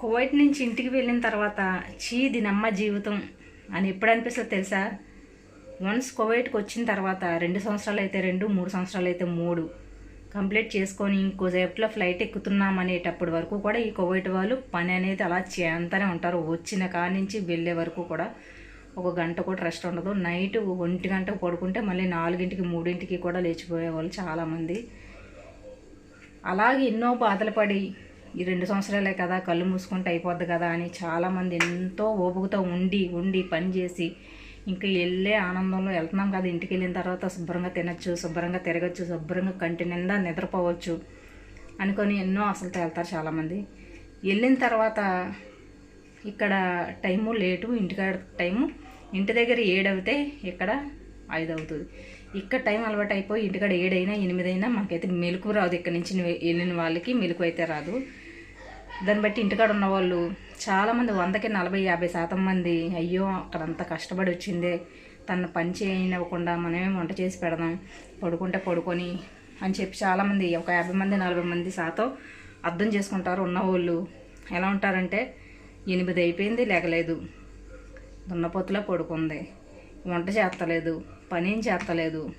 Kuwait నుంచి ఇంటికి వెళ్ళిన తర్వాత చీ దీనమ్మ జీవితం అని ఎప్పుడు అనిపిస్తుంది తెలుసా? వన్స్ కువైట్కి వచ్చిన తర్వాత రెండు సంవత్సరాలు అయితే రెండు మూడు సంవత్సరాలు అయితే మూడు. కంప్లీట్ చేసుకొని ఇంకోసేపులో ఫ్లైట్ ఎక్కుతున్నాం అనేటప్పటి వరకు కూడా ఈ కువైట్ వాళ్ళు పని అనేది అలా చేస్తూనే ఉంటారు. వచ్చిన కాడి నుంచి వెళ్ళే వరకు కూడా ఒక గంట కూడా రెస్ట్ ఉండదు. నైట్ ఒంటి గంటకు పడుకుంటే మళ్ళీ నాలుగింటికి మూడింటికి కూడా లేచిపోయే వాళ్ళు చాలామంది. అలాగే ఎన్నో బాధలు పడి ఈ రెండు సంవత్సరాలే కదా కళ్ళు మూసుకుంటే అయిపోద్ది కదా అని చాలామంది ఎంతో ఓపుకతో ఉండి ఉండి పని చేసి ఇంకా వెళ్ళే ఆనందంలో వెళ్తున్నాం కదా. ఇంటికి వెళ్ళిన తర్వాత శుభ్రంగా తినచ్చు శుభ్రంగా తిరగచ్చు శుభ్రంగా కంటి నిండా నిద్రపోవచ్చు అనుకొని ఎన్నో అసలుతో వెళ్తారు చాలామంది. వెళ్ళిన తర్వాత ఇక్కడ టైము లేటు ఇంటికాడ టైము. ఇంటి దగ్గర ఏడవుతే ఇక్కడ ఐదు అవుతుంది ఇక్కడ టైం అలవాటు అయిపోయి ఇంటికాడ ఏడైనా ఎనిమిదైనా మాకైతే మెలకు రాదు. ఇక్కడ నుంచి వెళ్ళిన వాళ్ళకి మెలకు అయితే రాదు. దాన్ని బట్టి ఇంటికాడ ఉన్న వాళ్ళు చాలామంది వందకి నలభై యాభై శాతం మంది అయ్యో అక్కడ అంత కష్టపడి వచ్చిందే తన పని చేయనివ్వకుండా మనమే వంట చేసి పెడదాం పడుకుంటే పడుకొని అని చెప్పి చాలామంది ఒక యాభై మంది నలభై మంది శాతం అర్థం చేసుకుంటారు ఉన్నవాళ్ళు. ఎలా ఉంటారంటే ఎనిమిది అయిపోయింది లేకలేదు దున్నపోతులో పడుకుంది. వంట చేస్తలేదు పని ఏం చేస్తలేదు.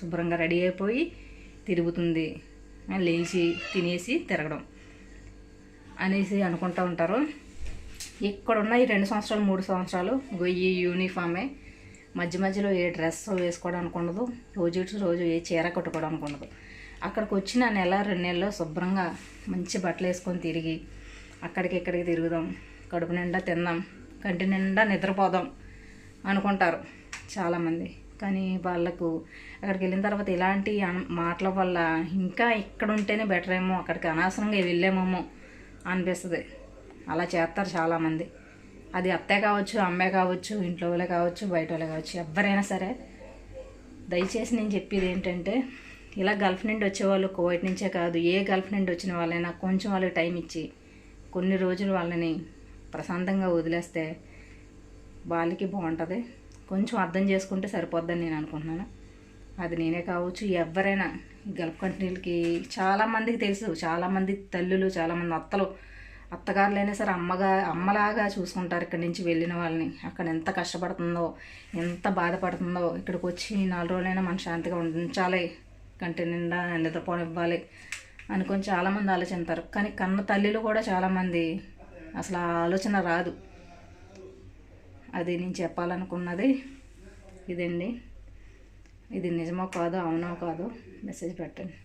శుభ్రంగా రెడీ అయిపోయి తిరుగుతుంది. లేచి తినేసి తిరగడం. అనేసి అనుకుంటూ ఉంటారు. ఇక్కడున్న ఈ రెండు సంవత్సరాలు మూడు సంవత్సరాలు గొయ్యి యూనిఫామే. మధ్య మధ్యలో ఏ డ్రెస్ వేసుకోవడానికి ఉండదు. రోజు రోజు ఏ చీర కట్టుకోవడానికి ఉండదు. అక్కడికి వచ్చిన నెల రెండు నెలల్లో శుభ్రంగా మంచి బట్టలు వేసుకొని తిరిగి అక్కడికి ఇక్కడికి తిరుగుదాం. కడుపు నిండా తిందాం. కంటి నిండా నిద్రపోదాం అనుకుంటారు చాలామంది. కానీ వాళ్ళకు అక్కడికి వెళ్ళిన తర్వాత ఇలాంటి అన- మాటల వల్ల ఇంకా ఇక్కడ ఉంటేనే బెటర్ ఏమో అక్కడికి అనవసరంగా వెళ్ళామేమో అనిపిస్తుంది. అలా చేస్తారు చాలామంది. అది అత్తే కావచ్చు అమ్మే కావచ్చు ఇంట్లో వాళ్ళే కావచ్చు బయట వాళ్ళే కావచ్చు ఎవరైనా సరే. దయచేసి నేను చెప్పేది ఏంటంటే ఇలా గల్ఫ్ నుండి వచ్చేవాళ్ళు కోవిడ్ నుంచే కాదు ఏ గల్ఫ్ నుండి వచ్చిన వాళ్ళైనా కొంచెం వాళ్ళకి టైం ఇచ్చి కొన్ని రోజులు వాళ్ళని ప్రశాంతంగా వదిలేస్తే వాళ్ళకి బాగుంటుంది. కొంచెం అర్థం చేసుకుంటే సరిపోద్దని నేను అనుకుంటున్నాను. అది నేనే కావచ్చు ఎవరైనా గల్ఫ్ కంట్రీలకి చాలామందికి తెలుసు చాలామంది తల్లులు చాలామంది అత్తలు అత్తగారులైనా సరే అమ్మగా అమ్మలాగా చూసుకుంటారు ఇక్కడి నుంచి వెళ్ళిన వాళ్ళని. అక్కడ ఎంత కష్టపడుతుందో ఎంత బాధపడుతుందో ఇక్కడికి వచ్చి నాలుగు రోజులైనా మన శాంతిగా ఉంచాలి కంటి నిండా నిద్రపోనివ్వాలి అనుకొని చాలామంది ఆలోచిస్తారు. కానీ కన్న తల్లిలు కూడా చాలామంది అసలు ఆ ఆలోచన రాదు. అది నేను చెప్పాలనుకున్నది ఇదండి. ఇది నిజమో కాదో అవునో కాదో మెసేజ్ పెట్టండి.